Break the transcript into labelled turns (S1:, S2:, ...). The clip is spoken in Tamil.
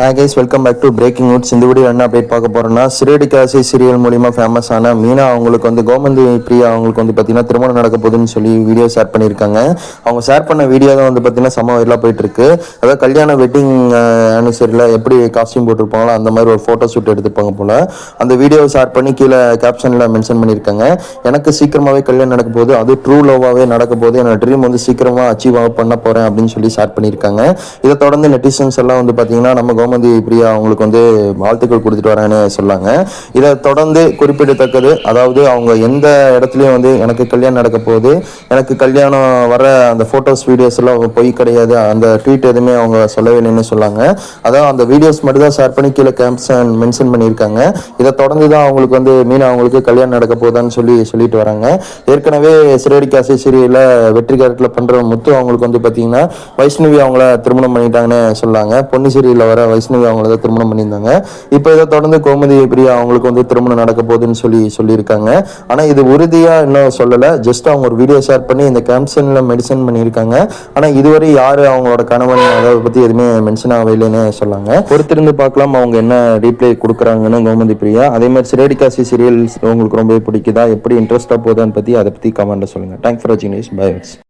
S1: Hi guys welcome back to breaking news இந்த வீடியோ என்ன அப்டேட் பார்க்க போகிறோம்னா சிறுடிகாசி சீரியல் மூலிமா ஃபேமஸ் ஆன மீனா அவங்களுக்கு வந்து கோமந்தி பிரியா அவங்களுக்கு வந்து பார்த்தீங்கன்னா திருமணம் நடக்க போகுதுன்னு சொல்லி வீடியோ ஷேர் பண்ணியிருக்காங்க. அவங்க ஷேர் பண்ண வீடியோ தான் வந்து பார்த்தீங்கன்னா செம்ம வைரலாக போயிட்டு இருக்கு அதாவது கல்யாண வெட்டிங் அனுசரியில் எப்படி காஸ்டியூம் போட்டிருப்பாங்களோ அந்த மாதிரி ஒரு ஃபோட்டோ ஷூட் எடுத்துப்பாங்க போல. அந்த வீடியோ ஷேர் பண்ணி கீழே கேப்ஷனில் மென்ஷன் பண்ணியிருக்காங்க. எனக்கு சீக்கிரமாகவே கல்யாணம் நடக்க போகுது அது ட்ரூ லவ்வாகவே நடக்க போது என்னோட ட்ரீம் வந்து சீக்கிரமாக அச்சீவ் பண்ண போகிறேன் அப்படின்னு சொல்லி ஷேர் பண்ணியிருக்காங்க. இதை தொடர்ந்து நெட்டிசன்ஸ் எல்லாம் வந்து பார்த்தீங்கன்னா நம்ம சாமந்தி பிரியா அவங்களுக்கு வந்து வாழ்த்துக்கள் கொடுத்துட்டு வராங்கன்னு சொல்லாங்க. இதை தொடர்ந்து குறிப்பிடத்தக்கது அதாவது அவங்க எந்த இடத்துலையும் வந்து எனக்கு கல்யாணம் நடக்க போகுது எனக்கு கல்யாணம் வர அந்த ஃபோட்டோஸ் வீடியோஸ் எல்லாம் பொய் கிடையாது அந்த ட்வீட் எதுவுமே அவங்க சொல்லவே இல்லைன்னு சொல்லாங்க. அதான் அந்த வீடியோஸ் மட்டும் தான் ஷேர் பண்ணி கீழே கேப்ஷன் மென்ஷன் பண்ணியிருக்காங்க. இதை தொடர்ந்து தான் அவங்களுக்கு வந்து மீனா அவங்களுக்கு கல்யாணம் நடக்க போதான்னு சொல்லி சொல்லிட்டு வராங்க. ஏற்கனவே சிறடி காசி சீரியலில் வெற்றி கேரட்டில் பண்ணுற முத்து அவங்களுக்கு வந்து பார்த்தீங்கன்னா வைஷ்ணவி அவங்கள திருமணம் பண்ணிட்டாங்கன்னு சொல்லாங்க. பொன்னிசிரியில் வர வைஷ்ணவி அவங்கள தான் திருமணம் பண்ணியிருந்தாங்க. இப்போ இதை தொடர்ந்து கோமதி பிரியா அவங்களுக்கு வந்து திருமணம் நடக்க போகுதுன்னு சொல்லி சொல்லியிருக்காங்க. ஆனால் இது உறுதியாக இன்னும் சொல்லலை. ஜஸ்ட் அவங்க ஒரு வீடியோ ஷேர் பண்ணி இந்த கேம்சனில் மெடிசன் பண்ணியிருக்காங்க. ஆனால் இதுவரை யார் அவங்களோட கணவன் அதை பற்றி எதுவுமே மென்ஷன் ஆகவே இல்லைன்னு சொல்லாங்க. பொறுத்திருந்து பார்க்கலாம் அவங்க என்ன ரீப்ளை கொடுக்குறாங்கன்னு கோமதி பிரியா. அதே மாதிரி சிரேடிகாசி சீரியல்ஸ் உங்களுக்கு ரொம்ப பிடிக்குதா? எப்படி இன்ட்ரெஸ்ட்டாக போகுதான்னு பற்றி அதை பற்றி கமெண்ட் சொல்லுங்கள் தேங்க்ஸ் ஃபார் வாட்சிங் நியூஸ் பை